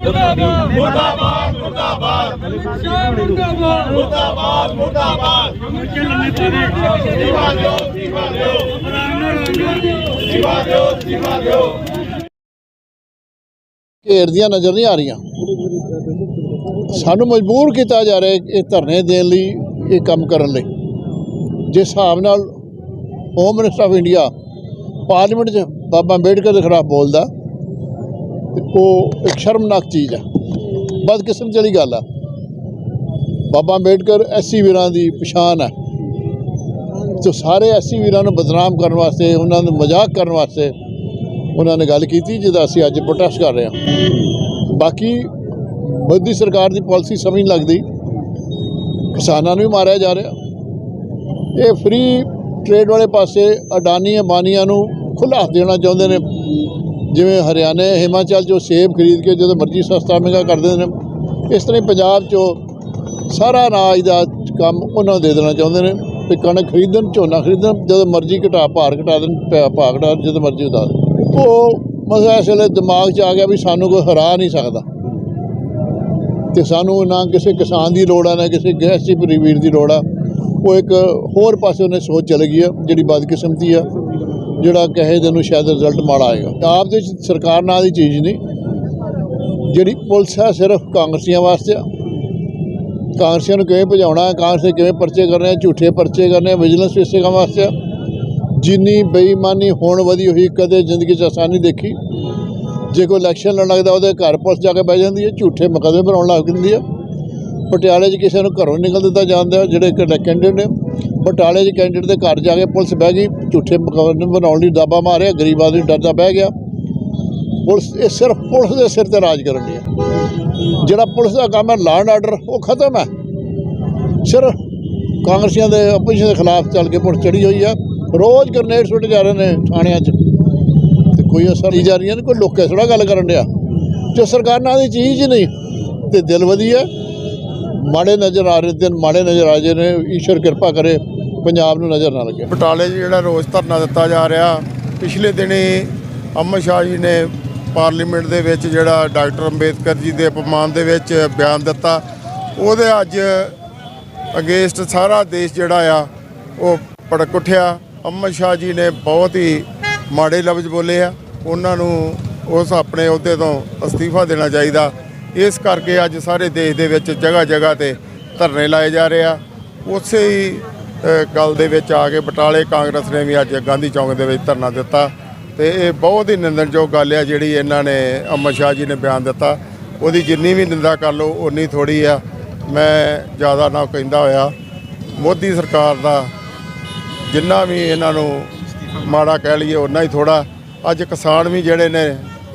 ਮੁਰਦਾਬਾਦ ਮੁਰਦਾਬਾਦ ਮੁਰਦਾਬਾਦ ਮੁਰਦਾਬਾਦ ਮੁਰਦਾਬਾਦ ਮੁਰਕੇ ਜੀਵਾ ਦਿਓ ਜੀਵਾ ਦਿਓ ਜੀਵਾ ਦਿਓ ਜੀਵਾ ਦਿਓ ਘੇਰਦੀਆਂ ਨਜ਼ਰ ਨਹੀਂ ਆ ਰਹੀਆਂ। ਸਾਨੂੰ ਮਜਬੂਰ ਕੀਤਾ ਜਾ ਰਿਹਾ ਇਹ ਧਰਨੇ ਦੇਣ ਲਈ ਇਹ ਕੰਮ ਕਰਨ ਲਈ। ਜਿਸ ਹਿਸਾਬ ਨਾਲ home minister of India parliament 'ਚ ਬਾਬਾ ਅੰਬੇਡਕਰ ਦੇ ਖਿਲਾਫ ਬੋਲਦਾ ਤੇ ਉਹ ਇੱਕ ਸ਼ਰਮਨਾਕ ਚੀਜ਼ ਹੈ ਬਦਕਿਸਮਤ ਵਾਲੀ ਗੱਲ ਆ, ਬਾਬਾ ਅੰਬੇਡਕਰ ਐਸੀ ਵੀਰਾਂ ਦੀ ਪਛਾਣ ਹੈ ਤੇ ਸਾਰੇ ਐਸੀ ਵੀਰਾਂ ਨੂੰ ਬਦਨਾਮ ਕਰਨ ਵਾਸਤੇ, ਉਹਨਾਂ ਨੂੰ ਮਜ਼ਾਕ ਕਰਨ ਵਾਸਤੇ ਉਹਨਾਂ ਨੇ ਗੱਲ ਕੀਤੀ, ਜਿਹਦਾ ਅਸੀਂ ਅੱਜ ਪ੍ਰੋਟੈਸਟ ਕਰ ਰਹੇ ਹਾਂ। ਬਾਕੀ ਮੋਦੀ ਸਰਕਾਰ ਦੀ ਪਾਲਿਸੀ ਸਮਝ ਨਹੀਂ ਲੱਗਦੀ। ਕਿਸਾਨਾਂ ਨੂੰ ਵੀ ਮਾਰਿਆ ਜਾ ਰਿਹਾ। ਇਹ ਫ੍ਰੀ ਟ੍ਰੇਡ ਵਾਲੇ ਪਾਸੇ ਅਡਾਨੀ ਅਬਾਨੀਆਂ ਨੂੰ ਖੁੱਲ੍ਹਾ ਹੱਥ ਦੇਣਾ ਚਾਹੁੰਦੇ ਨੇ। ਜਿਵੇਂ ਹਰਿਆਣੇ, ਹਿਮਾਚਲ ਚੋਂ ਸੇਬ ਖਰੀਦ ਕੇ ਜਦੋਂ ਮਰਜ਼ੀ ਸਸਤਾ ਮਹਿੰਗਾ ਕਰ ਦਿੰਦੇ ਨੇ, ਇਸ ਤਰ੍ਹਾਂ ਹੀ ਪੰਜਾਬ ਚੋਂ ਸਾਰਾ ਅਨਾਜ ਦਾ ਕੰਮ ਉਹਨਾਂ ਨੂੰ ਦੇ ਦੇਣਾ ਚਾਹੁੰਦੇ ਨੇ ਵੀ ਕਣਕ ਖਰੀਦਣ, ਝੋਨਾ ਖਰੀਦਣ, ਜਦੋਂ ਮਰਜ਼ੀ ਘਟਾ, ਭਾਰ ਘਟਾ ਦੇਣ ਭਾ- ਭਾਅ ਘਟਾ ਜਦੋਂ ਮਰਜ਼ੀ ਉਤਾਰ ਦੇਣ। ਉਹ ਮਸਲਾ ਇਸ ਵੇਲੇ ਦਿਮਾਗ 'ਚ ਆ ਗਿਆ ਵੀ ਸਾਨੂੰ ਕੋਈ ਹਰਾ ਨਹੀਂ ਸਕਦਾ। ਤੇ ਸਾਨੂੰ ਨਾ ਕਿਸੇ ਕਿਸਾਨ ਦੀ ਲੋੜ ਆ, ਨਾ ਕਿਸੇ ਗੈਸੀ ਵੀਰ ਦੀ ਲੋੜ ਆ। ਉਹ ਇੱਕ ਹੋਰ ਪਾਸੇ ਉਹਨੇ ਸੋਚ ਚਲੇ ਗਈ ਆ, ਜਿਹੜੀ ਬਦਕਿਸਮਤੀ ਆ। ਜਿਹੜਾ ਕਹੇ ਦੇ ਨੂੰ ਸ਼ਾਇਦ ਰਿਜ਼ਲਟ ਮਾੜਾ ਆਏਗਾ। ਆਪ ਦੇ ਸਰਕਾਰ ਨਾਂ ਦੀ ਚੀਜ਼ ਨਹੀਂ। ਜਿਹੜੀ ਪੁਲਿਸ ਆ, ਸਿਰਫ ਕਾਂਗਰਸੀਆਂ ਵਾਸਤੇ ਆ। ਕਾਂਗਰਸੀਆਂ ਨੂੰ ਕਿਵੇਂ ਭਜਾਉਣਾ ਹੈ, ਕਾਂਗਰਸ ਦੇ ਕਿਵੇਂ ਪਰਚੇ ਕਰਨੇ ਆ, ਝੂਠੇ ਪਰਚੇ ਕਰਨੇ ਆ ਵਿਜੀਲੈਂਸ ਇਸੇ ਕੰਮ ਵਾਸਤੇ ਆ। ਜਿੰਨੀ ਬੇਈਮਾਨੀ ਹੋਣ ਵਧੀ ਹੋਈ, ਕਦੇ ਜ਼ਿੰਦਗੀ 'ਚ ਆਸਾਨੀ ਦੇਖੀ। ਜੇ ਕੋਈ ਇਲੈਕਸ਼ਨ ਲੜਨ ਲੱਗਦਾ, ਉਹਦੇ ਘਰ ਪੁਲਿਸ ਜਾ ਕੇ ਬਹਿ ਜਾਂਦੀ ਹੈ, ਝੂਠੇ ਮੁਕੱਦਮੇ ਬਣਾਉਣ ਲੱਗ ਜਾਂਦੀ ਹੈ। ਪਟਿਆਲੇ 'ਚ ਕਿਸੇ ਨੂੰ ਘਰੋਂ ਨਿਕਲ ਦਿੱਤਾ ਜਾਂਦਾ, ਜਿਹੜੇ ਕੈਂਡੀਡੇਟ ਨੇ। ਬਟਾਲੇ 'ਚ ਕੈਂਡੀਡੇਟ ਦੇ ਘਰ ਜਾ ਕੇ ਪੁਲਿਸ ਬਹਿ ਗਈ, ਝੂਠੇ ਮਕਾਨ ਬਣਾਉਣ ਲਈ ਦਾਬਾ ਮਾਰਿਆ, ਗਰੀਬ ਆਦਮੀ ਡਰਦਾ ਬਹਿ ਗਿਆ। ਪੁਲਿਸ, ਇਹ ਸਿਰਫ ਪੁਲਿਸ ਦੇ ਸਿਰ ਤੇ ਰਾਜ ਕਰਨ ਦੀ ਹੈ ਜਿਹੜਾ ਪੁਲਿਸ ਦਾ ਕੰਮ ਹੈ ਲਾਅ ਐਂਡ ਆਰਡਰ ਉਹ ਖਤਮ ਹੈ। ਸਿਰਫ ਕਾਂਗਰਸੀਆਂ ਦੇ ਆਪੋਜੀਸ਼ਨ ਦੇ ਖਿਲਾਫ ਚੱਲ ਕੇ ਪੁਲਿਸ ਚੜੀ ਹੋਈ ਆ। ਰੋਜ਼ ਗ੍ਰਨੇਡ ਸੁੱਟ ਜਾ ਰਹੇ ਨੇ ਥਾਣਿਆਂ 'ਚ। ਤੇ ਕੋਈ ਅਸਰ ਨਹੀਂ ਜਾ ਰਹੀਆਂ ਨੇ, ਕੋਈ ਲੋਕੇ ਥੋੜਾ ਗੱਲ ਕਰਨ ਡਿਆ। ਜੋ ਸਰਕਾਰ ਨਾਲ ਦੀ ਚੀਜ਼ ਹੀ ਨਹੀਂ, ਤੇ ਦਿਲ ਵਧੀਆ। ਮਾੜੇ ਨਜ਼ਰ ਆ ਰਹੇ ਦਿਨ ਮਾੜੇ ਨਜ਼ਰ ਆ ਰਹੇ ਨੇ, ਈਸ਼ਵਰ ਕਿਰਪਾ ਕਰੇ ਪੰਜਾਬ ਨੂੰ ਨਜ਼ਰ ਨਾ ਲੱਗੇ। ਬਟਾਲੇ 'ਚ ਜਿਹੜਾ ਰੋਜ਼ ਧਰਨਾ ਦਿੱਤਾ ਜਾ ਰਿਹਾ, ਪਿਛਲੇ ਦਿਨੀ ਅਮਰ ਸ਼ਾਹ ਜੀ ਨੇ ਪਾਰਲੀਮੈਂਟ ਦੇ ਵਿੱਚ ਜਿਹੜਾ ਡਾਕਟਰ ਅੰਬੇਦਕਰ ਜੀ ਦੇ ਅਪਮਾਨ ਦੇ ਵਿੱਚ ਬਿਆਨ ਦਿੱਤਾ, ਉਹਦੇ ਅੱਜ ਅਗੇਂਸਟ ਸਾਰਾ ਦੇਸ਼ ਜਿਹੜਾ ਆ, ਉਹ ਭੜਕ ਉੱਠਿਆ। ਅਮਰ ਸ਼ਾਹ ਜੀ ਨੇ ਬਹੁਤ ਹੀ ਮਾੜੇ ਲਫ਼ਜ਼ ਬੋਲੇ ਆ, ਉਹਨਾਂ ਨੂੰ ਉਸ ਆਪਣੇ ਅਹੁਦੇ ਤੋਂ ਅਸਤੀਫਾ ਦੇਣਾ ਚਾਹੀਦਾ। ਇਸ ਕਰਕੇ ਅੱਜ ਸਾਰੇ ਦੇਸ਼ ਦੇ ਵਿੱਚ ਜਗ੍ਹਾ ਜਗ੍ਹਾ ਤੇ ਧਰਨੇ ਲਾਏ ਜਾ ਰਹੇ ਆ। ਉਸੇ ਹੀ ਗੱਲ ਦੇ ਵਿੱਚ ਆ ਕੇ ਬਟਾਲੇ ਕਾਂਗਰਸ ਨੇ ਵੀ ਅੱਜ ਗਾਂਧੀ ਚੌਂਕ ਦੇ ਵਿੱਚ ਧਰਨਾ ਦਿੱਤਾ। ਤੇ ਇਹ ਬਹੁਤ ਹੀ ਨਿੰਦਣਯੋਗ ਗੱਲ ਆ ਜਿਹੜੀ ਇਹਨਾਂ ਨੇ ਅਮਰ ਸ਼ਾਹ ਜੀ ਨੇ ਬਿਆਨ ਦਿੱਤਾ। ਉਹਦੀ ਜਿੰਨੀ ਵੀ ਨਿੰਦਾ ਕਰ ਲਓ ਉਨੀ ਥੋੜੀ ਆ। ਮੈਂ ਜ਼ਿਆਦਾ ਨਾ ਕਹਿੰਦਾ ਹੋਇਆ, ਮੋਦੀ ਸਰਕਾਰ ਦਾ ਜਿੰਨਾ ਵੀ ਇਹਨਾਂ ਨੂੰ ਮਾੜਾ ਕਹਿ ਲਈਏ ਉਨਾ ਹੀ ਥੋੜਾ ਅੱਜ ਕਿਸਾਨ ਵੀ ਜਿਹੜੇ ਨੇ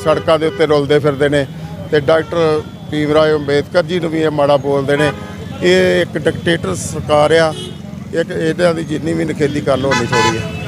ਸੜਕਾਂ ਦੇ ਉੱਤੇ ਰੁਲਦੇ ਫਿਰਦੇ ਨੇ ਤੇ ਡਾਕਟਰ ਭੀਮ ਭੀਮਰਾਓ ਅੰਬੇਦਕਰ ਜੀ ਨੂੰ ਵੀ ਇਹ ਮਾੜਾ ਬੋਲਦੇ ਨੇ। ਇਹ ਇੱਕ ਡਿਕਟੇਟਰ ਸਰਕਾਰ ਆ। ਇੱਕ ਇਹਨਾਂ ਦੀ ਜਿੰਨੀ ਵੀ ਨਖੇਦੀ ਕਰ ਲਓ ਹੋਣੀ ਥੋੜੀ ਆ।